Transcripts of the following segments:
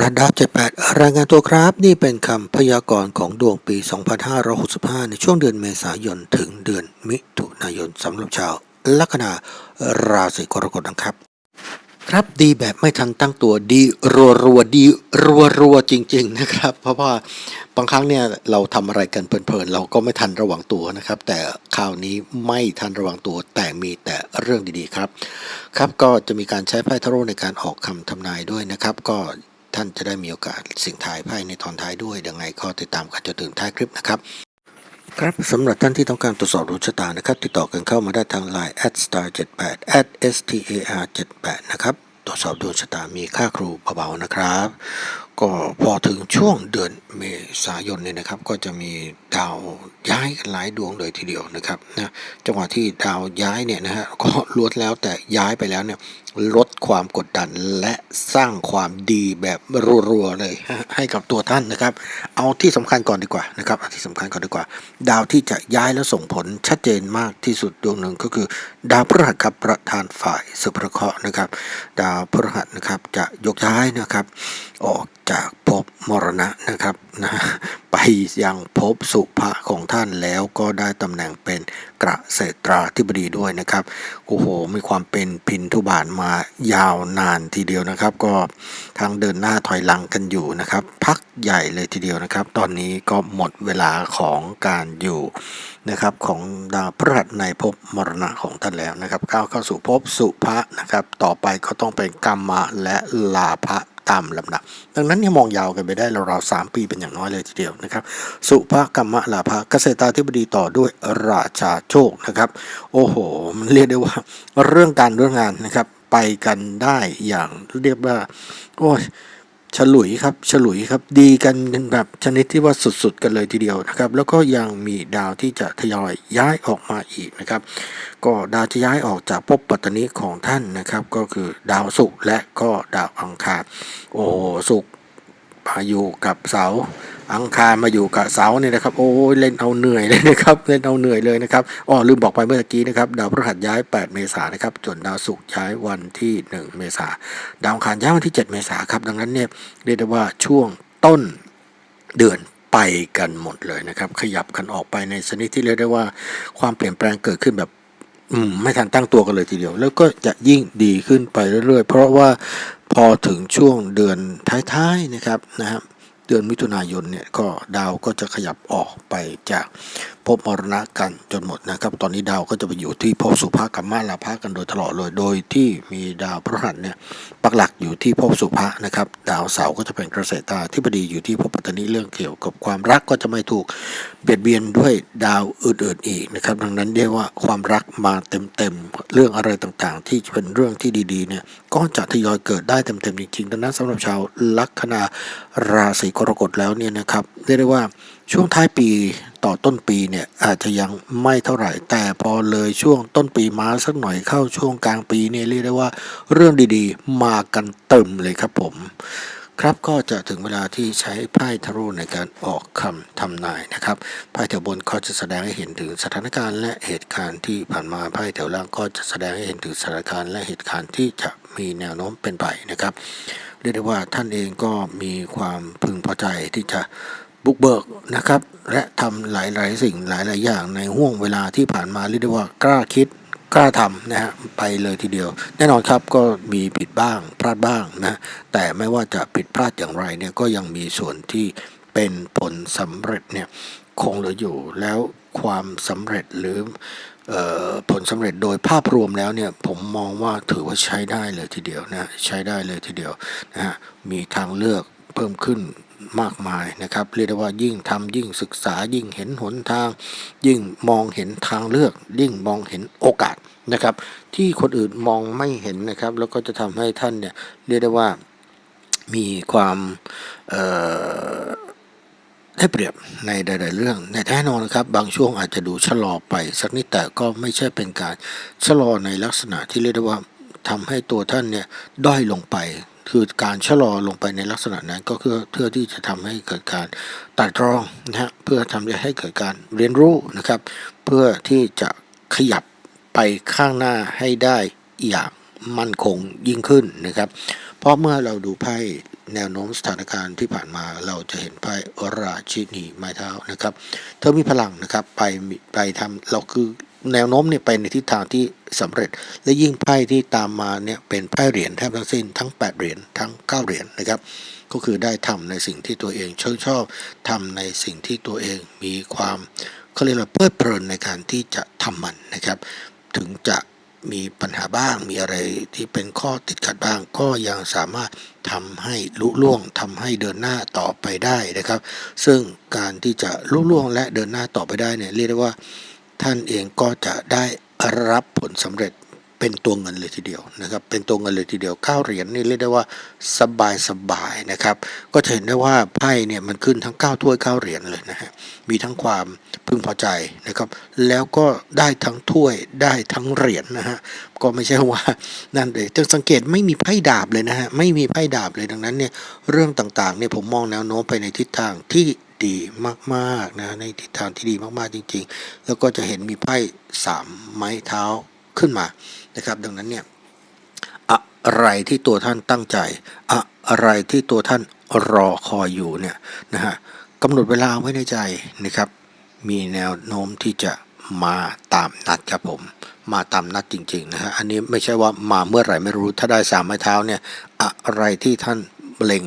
รัดดา78 รายงานตัวครับ นี่เป็นคำพยากรณ์ของดวงปี 2565 ในช่วงเดือนเมษายน ถึงเดือนมิถุนายนสำหรับชาวลัคนาราศีกรกฎนะครับ ครับดีแบบไม่ทันตั้งตัวดีรัวรัวดีรัวรัวจริง ๆ นะครับ เพราะว่าบางครั้งเนี่ยเราทำอะไรกันเพลินๆ เราก็ไม่ทันระวังตัวนะครับ แต่คราวนี้ไม่ทันระวังตัวแต่มีแต่เรื่องดีๆครับ ครับก็จะมีการใช้ไพ่ทาโร่ในการออกคำทำนายด้วยนะครับ ก็ ท่านจะได้มีโอกาสสิ่งทายไพ่ในตอนท้ายด้วยยังไงก็ติดตามกันจนถึงท้ายคลิปนะครับ ครับสำหรับท่านที่ต้องการตรวจสอบดวงชะตานะครับ ติดต่อกันเข้ามาได้ทาง Line star 78 star 78นะครับตรวจสอบดวงชะตามีค่าครูเบาๆนะครับ ก็พอถึงช่วงเดือนเมษายนเนี่ยนะครับ ก็จะมีดาวย้ายกันหลายดวงเลยทีเดียวนะครับนะจังหวะที่ดาวย้ายเนี่ยนะฮะก็ล้วนแล้วแต่ย้ายไปแล้วเนี่ยลดความกดดันและสร้างความดีแบบรัวๆเลยให้กับตัวท่านนะครับ เอาที่สำคัญก่อนดีกว่านะครับเอาที่สำคัญก่อนดีกว่า ดาวที่จะย้ายแล้วส่งผลชัดเจนมากที่สุดดวงหนึ่งก็คือ ดาวพฤหัสครับประธานฝ่ายสุภเคราะห์นะครับ ดาวพฤหัสนะครับจะยกย้ายนะครับ ออกจากภพมรณะนะครับนะไปยังภพสุภะของท่านแล้วก็ได้ตำแหน่งเป็นกระเกษตราธิบดีด้วยนะครับโอ้โหมีความเป็นพินทุบาทมายาวนานทีเดียวนะครับ ก็ทางเดินหน้าถอยหลังกันอยู่นะครับ พักใหญ่เลยทีเดียวนะครับ ตอนนี้ก็หมดเวลาของการอยู่นะครับของดาวพฤหัสในภพมรณะของท่านแล้วนะครับก้าวเข้าสู่ภพสุภะนะครับ ต่อไปก็ต้องเป็นกรรมะและลาภะ ตามลำดับ ดังนั้นเนี่ยมองยาวกันไปได้ราวๆสามปีเป็นอย่างน้อยเลยทีเดียวนะครับ สุภกรรมลาภะเกษตราธิบดีต่อด้วยราชาโชคนะครับ โอ้โห มันเรียกได้ว่าเรื่องการเรื่องงานนะครับ ไปกันได้อย่างเรียกว่า โอ้ย ฉลุยครับฉลุยครับดีกันแบบชนิดที่ว่าสุดๆกันเลยทีเดียวนะครับ แล้วก็ยังมีดาวที่จะทยอยย้ายออกมาอีกนะครับ ก็ดาวที่ย้ายออกจากภพปัตตนิของท่านนะครับ ก็คือดาวศุกร์และก็ดาวอังคารโอ้ศุกร์มาอยู่กับเสาร์ อังคารมาอยู่กับเสาเนี่ยนะครับ โอ้ยเล่นเอาเหนื่อยเลยนะครับเล่นเอาเหนื่อยเลยนะครับอ๋อลืมบอกไปเมื่อกี้นะครับดาวพฤหัสย้าย 8 เมษายนนะครับส่วนดาวศุกร์ย้ายวันที่ 1 เมษายนดาวอังคารย้ายวันที่ 7 เมษายนครับดังนั้นเนี่ยเรียกได้ว่าช่วงต้นเดือนไปกันหมดเลยนะครับ ขยับกันออกไปในชนิดที่เรียกได้ว่าความเปลี่ยนแปลงเกิดขึ้นแบบอืมไม่ทันตั้งตัวกันเลยทีเดียว แล้วก็จะยิ่งดีขึ้นไปเรื่อยๆ เพราะว่าพอถึงช่วงเดือนท้ายๆนะครับนะครับ เดือนมิถุนายนเนี่ยก็ดาวก็จะขยับออกไปจาก ภพมรณะกันจนหมดนะครับ ตอนนี้ดาวก็จะไปอยู่ที่ภพสุภากรรมะลาภะกันโดยตลอดเลย โดยที่มีดาวพฤหัสเนี่ยปักหลักอยู่ที่ภพสุภะนะครับ ดาวเสาร์ก็จะเป็นเกษตราธิบดีอยู่ที่ภพปัตตนีเรื่องเกี่ยวกับความรักก็จะไม่ถูกเบียดเบียนด้วยดาวอื่นๆอีกนะครับ ดังนั้นเรียกว่าความรักมาเต็มๆเรื่องอะไรต่างๆ ที่เป็นเรื่องที่ดีๆเนี่ยก็จะทยอยเกิดได้เต็มๆจริงๆดังนั้นสำหรับชาวลัคนาราศีกรกฎแล้วเนี่ยนะครับเรียกได้ว่าช่วงท้ายปีต่อต้นปีเนี่ยอาจจะยังไม่เท่าไหร่ แต่พอเลยช่วงต้นปีมาสักหน่อยเข้าช่วงกลางปีเนี่ยเรียกได้ว่าเรื่องดีๆ มากันเต็มเลยครับผม ครับก็จะถึงเวลาที่ใช้ไพ่ทาโร่ในการออกคำทำนายนะครับไพ่แถวบนก็จะแสดงให้เห็นถึงสถานการณ์และเหตุการณ์ที่ผ่านมาไพ่แถวล่างก็จะแสดงให้เห็นถึงสถานการณ์และเหตุการณ์ที่จะมีแนวโน้มเป็นไปนะครับ เรียกได้ว่าท่านเองก็มีความพึงพอใจที่จะ บุกเบิกนะครับ และทำหลาย ๆ สิ่งหลาย ๆ อย่างในห่วงเวลาที่ผ่านมาเรียกได้ว่ากล้าคิดกล้าทำนะฮะไปเลยทีเดียว แน่นอนครับก็มีผิดบ้างพลาดบ้างนะแต่ไม่ว่าจะผิดพลาดอย่างไรเนี่ยก็ยังมีส่วนที่เป็นผลสำเร็จเนี่ยคงเหลืออยู่แล้วความสำเร็จหรืออผลสำเร็จโดยภาพรวมแล้วเนี่ยผมมองว่าถือว่าใช้ได้เลยทีเดียวนะใช้ได้เลยทีเดียวนะฮะมีทางเลือกเพิ่มขึ้น มากมายนะครับ เรียกได้ว่ายิ่งทำยิ่งศึกษายิ่งเห็นหนทาง ยิ่งมองเห็นทางเลือก ยิ่งมองเห็นโอกาสนะครับ ที่คนอื่นมองไม่เห็นนะครับ แล้วก็จะทำให้ท่านเนี่ยเรียกได้ว่ามีความเออได้เปรียบในหลายๆเรื่องในแน่นอนนะครับ บางช่วงอาจจะดูชะลอไปสักนิดแต่ก็ไม่ใช่เป็นการชะลอในลักษณะที่เรียกได้ว่า ทำให้ตัวท่านเนี่ยด้อยลงไป คือการชะลอลงไปในลักษณะนั้น ก็คือเพื่อที่จะทำให้เกิดการตัดรองนะฮะเพื่อทำให้เกิดการเรียนรู้นะครับ เพื่อที่จะขยับไปข้างหน้าให้ได้อย่างมั่นคงยิ่งขึ้นนะครับ เพราะเมื่อเราดูไพ่แนวโน้มสถานการณ์ที่ผ่านมาเราจะเห็นไพ่ราชินีไม้เท้านะครับ เธอมีพลังนะครับไปไปทำเราคือ แนวโน้มเนี่ยไปในทิศทางที่สำเร็จ และยิ่งไพ่ที่ตามมาเนี่ยเป็นไพ่เหรียญแทบทั้งสิ้นทั้ง 8 เหรียญทั้ง 9 เหรียญนะครับ ก็คือได้ทำในสิ่งที่ตัวเองชอบชอบทำในสิ่งที่ตัวเองมีความเขาเรียกว่าเพลิดเพลินในการที่จะทำมันนะครับ ถึงจะมีปัญหาบ้างมีอะไรที่เป็นข้อติดขัดบ้าง ก็ยังสามารถทำให้ลุล่วงทำให้เดินหน้าต่อไปได้นะครับ ซึ่งการที่จะลุล่วงและเดินหน้าต่อไปได้เนี่ยเรียกได้ว่า ท่านเองก็จะได้รับผลสำเร็จเป็นตัวเงินเลยทีเดียวนะครับเป็นตัวเงินเลยทีเดียวเก้าเหรียญนี่เรียกได้ว่าสบายสบายนะครับก็จะเห็นได้ว่าไพ่เนี่ยมันขึ้นทั้ง 9 ถ้วย 9 เหรียญเลยนะฮะมีทั้งความพึงพอใจนะครับแล้วก็ได้ทั้งถ้วยได้ทั้งเหรียญนะฮะก็ไม่ใช่ว่านั่นเลยจะสังเกตไม่มีไพ่ดาบเลยนะฮะไม่มีไพ่ดาบเลยดังนั้นเนี่ยเรื่องต่างๆเนี่ยผมมองแนวโน้มไปในทิศทางที่ ดีมากๆนะในทิศทางที่ดีมากๆจริง ๆ แล้วก็จะเห็นมีไพ่สามไม้เท้าขึ้นมานะครับ ดังนั้นเนี่ยอะไรที่ตัวท่านตั้งใจ อะไรที่ตัวท่านรอคอยอยู่เนี่ยนะฮะกำหนดเวลาไว้ในใจนะครับ มีแนวโน้มที่จะมาตามนัดครับผม มาตามนัดจริงๆนะฮะอันนี้ไม่ใช่ว่ามาเมื่อไหร่ไม่รู้ถ้าได้สามไม้เท้าเนี่ยอะไรที่ท่านเล็ง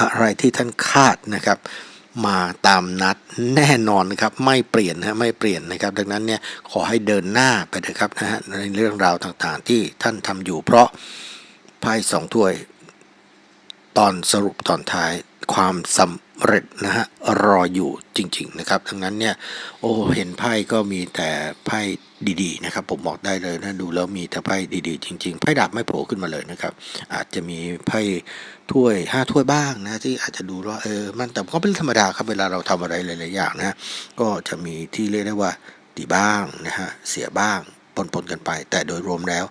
อะไรที่ท่านคาดนะครับ มาตามนัดแน่นอนนะครับไม่เปลี่ยนนะไม่เปลี่ยนนะครับ ดังนั้นเนี่ยขอให้เดินหน้าไปเถอะครับนะฮะในเรื่องราวต่างๆที่ท่านทำอยู่ เพราะไพ่สองถ้วย ตอนสรุปตอนท้ายความสำ เร็จนะฮะรออยู่จริง ๆ นะครับดังนั้นเนี่ยโอ้เห็นไพ่ก็มีแต่ไพ่ดีๆนะครับ ผมบอกได้เลยนะดูแล้วมีแต่ไพ่ดีๆ จริง ๆไพ่ดาบไม่โผล่ขึ้นมาเลยนะครับ อาจจะมีไพ่ถ้วยห้าถ้วยบ้างนะที่อาจจะดูว่าเออมันแต่ก็เป็นธรรมดาครับเวลาเราทำอะไรหลายๆอย่างนะก็จะมีที่เรียกได้ว่าดีบ้างนะฮะเสียบ้างปนๆกันไป แต่โดยรวมแล้ว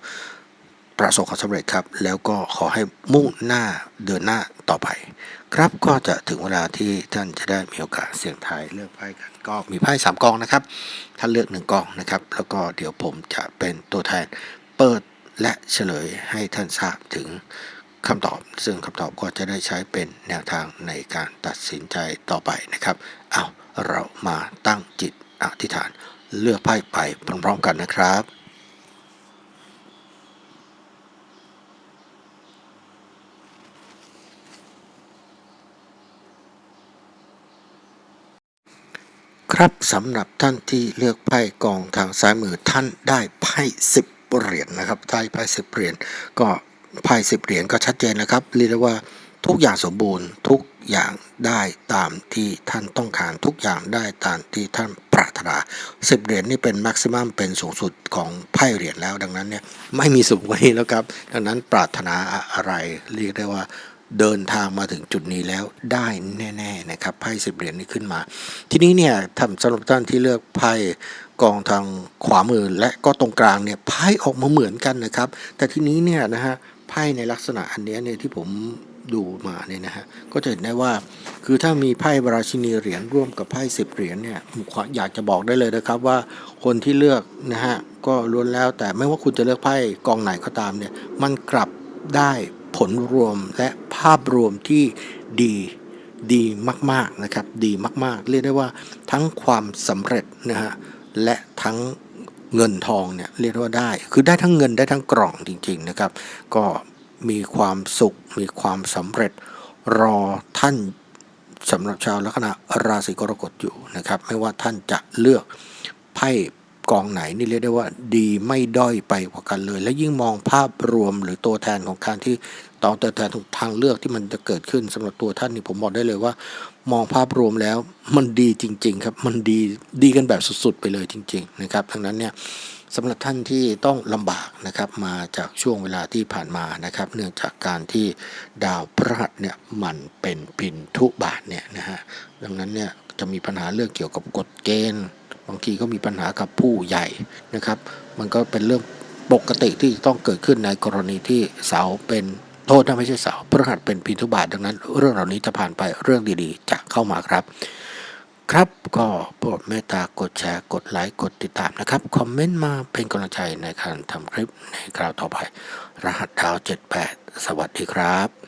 ประสบความสำเร็จครับ แล้วก็ขอให้มุ่งหน้าเดินหน้าต่อไป ครับก็จะถึงเวลาที่ท่านจะได้มีโอกาสเสี่ยงทายเลือกไพ่กันก็มีไพ่สามกองนะครับท่านเลือกหนึ่งกองนะครับ แล้วก็เดี๋ยวผมจะเป็นตัวแทนเปิดและเฉลยให้ท่านทราบถึงคำตอบ ซึ่งคำตอบก็จะได้ใช้เป็นแนวทางในการตัดสินใจต่อไปนะครับเอาเรามาตั้งจิตอธิษฐานเลือกไพ่ไปพร้อมๆกันนะครับ ครับสำหรับท่านที่เลือกไพ่กองทางซ้ายมือท่านได้ไพ่สิบเหรียญนะครับได้ไพ่สิบเหรียญก็ไพ่สิบเหรียญก็ชัดเจนนะครับเรียกได้ว่าทุกอย่างสมบูรณ์ทุกอย่างได้ตามที่ท่านต้องการทุกอย่างได้ตามที่ท่านปรารถนาสิบเหรียญนี่เป็นแม็กซิมัมเป็นสูงสุดของไพ่เหรียญแล้ว ดังนั้นเนี่ยไม่มีสูงกว่านี้แล้วครับ ดังนั้นปรารถนาอะไรเรียกได้ว่า เดินทางมาถึงจุดนี้แล้วได้แน่ ๆ นะครับไพ่สิบเหรียญนี้ขึ้นมา ทีนี้เนี่ยทำสำหรับท่านที่เลือกไพ่กองทางขวามือและก็ตรงกลางเนี่ยไพ่ออกมาเหมือนกันนะครับ แต่ทีนี้เนี่ยนะฮะไพ่ในลักษณะอันนี้เนี่ยที่ผมดูมาเนี่ยนะฮะก็จะเห็นได้ว่าคือถ้ามีไพ่ราชินีเหรียญร่วมกับไพ่สิบเหรียญเนี่ยผมอยากจะบอกได้เลยนะครับว่าคนที่เลือกนะฮะก็ล้วนแล้วแต่ไม่ว่าคุณจะเลือกไพ่กองไหนก็ตามเนี่ยมันกลับได้ ลรวมและภาพรวมที่ดีดีมากๆนะครับ ดีมากๆ เรียกได้ว่าทั้งความสำเร็จนะฮะและทั้งเงินทองเนี่ยเรียกว่าได้ คือได้ทั้งเงินได้ทั้งกล่องจริงๆนะครับ ก็มีความสุขมีความสำเร็จรอท่านสำหรับชาวลัคนาราศีกรกฎอยู่นะครับ ไม่ว่าท่านจะเลือกไพ่ กองไหนนี่เรียกได้ว่าดีไม่ด้อยไปกว่ากันเลย และยิ่งมองภาพรวมหรือตัวแทนของการที่ตองตัวแทนทางเลือกที่มันจะเกิดขึ้นสำหรับตัวท่านนี่ผมบอกได้เลยว่า มองภาพรวมแล้วมันดีจริง ๆ ครับ มันดีดีกันแบบสุดๆ ไปเลยจริง ๆ นะครับดังนั้นเนี่ยสำหรับท่านที่ต้องลำบากนะครับมาจากช่วงเวลาที่ผ่านมานะครับ เนื่องจากการที่ดาวพฤหัสเนี่ยมันเป็นพินทุบาทเนี่ยนะฮะดังนั้นเนี่ยจะมีปัญหาเรื่องเกี่ยวกับกฎเกณฑ์ บางทีก็มีปัญหากับผู้ใหญ่นะครับ มันก็เป็นเรื่องปกติที่ต้องเกิดขึ้นในกรณีที่เสาเป็นโทษนะไม่ใช่เสาพฤหัสเป็นพินทุบาทดังนั้น เรื่องเหล่านี้จะผ่านไปเรื่องดีๆ จะเข้ามาครับ ครับก็โปรดเมตตากดแชร์กดไลค์กดติดตามนะครับ คอมเมนต์มาเป็นกำลังใจในการทำคลิปในคราวต่อไป รหัสดาว 78 สวัสดีครับ